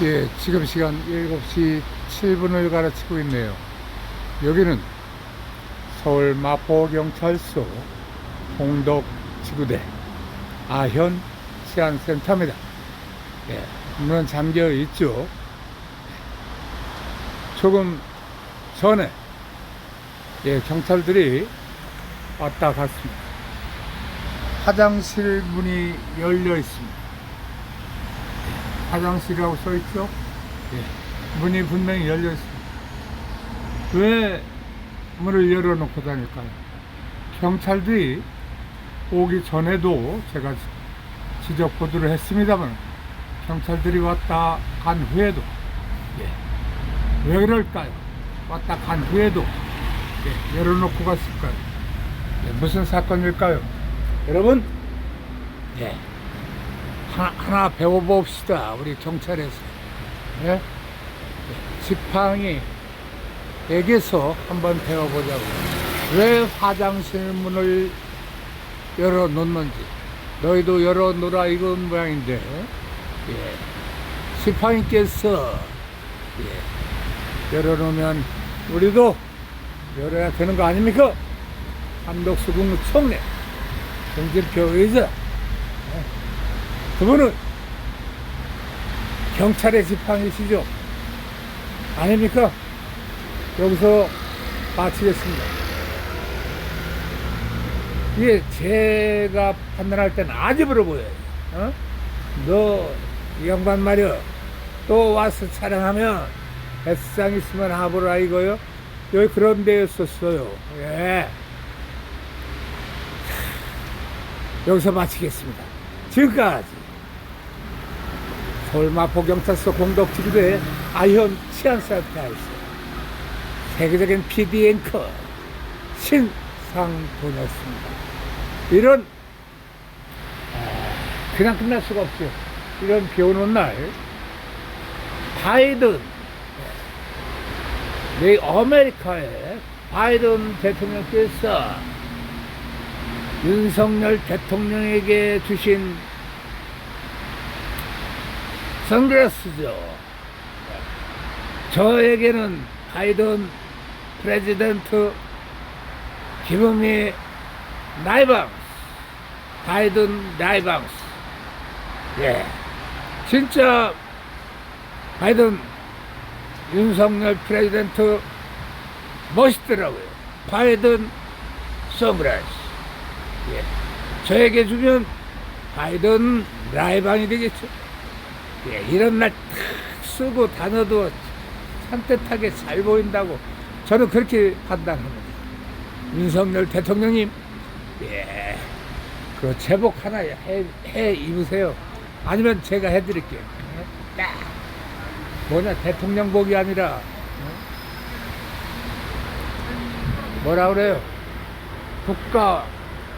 예, 지금 시간 7시 7분을 가르치고 있네요. 여기는 서울 마포경찰서 홍덕지구대 아현 치안센터입니다. 예, 문은 잠겨 있죠. 조금 전에 예, 경찰들이 왔다 갔습니다. 화장실 문이 열려 있습니다. 화장실이라고 써 있죠? 예. 문이 분명히 열려 있습니다. 왜 문을 열어놓고 다닐까요? 경찰들이 오기 전에도 제가 지적 보도를 했습니다만 경찰들이 왔다 간 후에도 예. 왜 그럴까요? 왔다 간 후에도 예. 열어놓고 갔을까요? 예. 무슨 사건일까요? 여러분, 예. 하나, 하나 배워봅시다. 우리 경찰에서. 예? 예. 지팡이 에게서 한번 배워보자고. 왜 화장실 문을 열어놓는지. 너희도 열어놓으라 이건 모양인데. 예. 지팡이께서 예. 열어놓으면 우리도 열어야 되는 거 아닙니까? 한덕수 국무총리, 정진표 의사, 그분은 경찰의 지팡이시죠? 아닙니까? 여기서 마치겠습니다. 이게 제가 판단할 때는 아집으로 보여요. 어? 너, 이 양반 말이야. 또 와서 촬영하면 뱃상 있으면 하보라 이거요. 여기 그런 데였었어요. 예. 여기서 마치겠습니다. 지금까지 서울 마포경찰서 공덕지구대 아현 치안센터에서 세계적인 PD 앵커 신상돈이었습니다. 이런 아, 그냥 끝날 수가 없죠. 이런 비 오는 날 바이든 내 아메리카의 바이든 대통령께서 윤석열 대통령에게 주신 선글라스죠. 저에게는 바이든 프레지던트 기범이 나이방스 바이든 나이방스 예 진짜 바이든 윤석열 프레지던트 멋있더라고요 바이든 선글라스 예. 저에게 주면 바이든 라이방이 되겠죠. 예, 이런 날 탁 쓰고 다녀도 산뜻하게 잘 보인다고 저는 그렇게 판단합니다. 윤석열 대통령님, 예, 그 제복 하나 해, 해 입으세요. 아니면 제가 해드릴게요. 예, 딱 뭐냐 대통령복이 아니라 어? 뭐라 그래요? 국가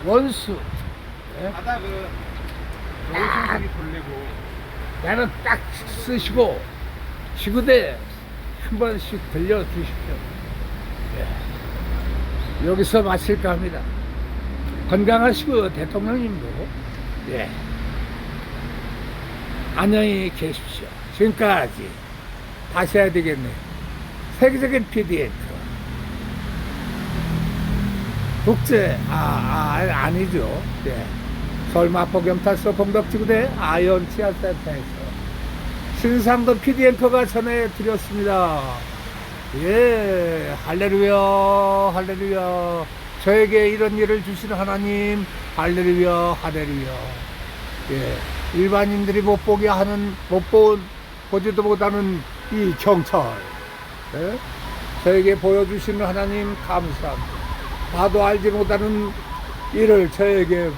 원수. 예? 바닥은 아. 오션색이 돌리고 나는 딱 쓰시고 지구대 한 번씩 들려주십시오. 예. 여기서 마칠까 합니다. 건강하시고 대통령님도 예. 안녕히 계십시오. 지금까지 다시 해야 되겠네요. 세계적인 PDN 국제 아, 아 아니죠. 예. 서울 마포 경찰서 공덕지구대 아이언 치안센터에서 신상돈 PD 앵커가 전해드렸습니다. 예, 할렐루야, 할렐루야. 저에게 이런 일을 주신 하나님, 할렐루야, 할렐루야. 예, 일반인들이 못 보게 하는, 못 본, 보지도 못하는 이 경찰. 예? 저에게 보여주시는 하나님, 감사합니다. 나도 알지 못하는 일을 저에게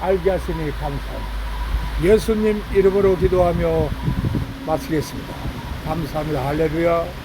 알게 하시니 감사합니다. 예수님 이름으로 기도하며 마치겠습니다. 감사합니다. 할렐루야.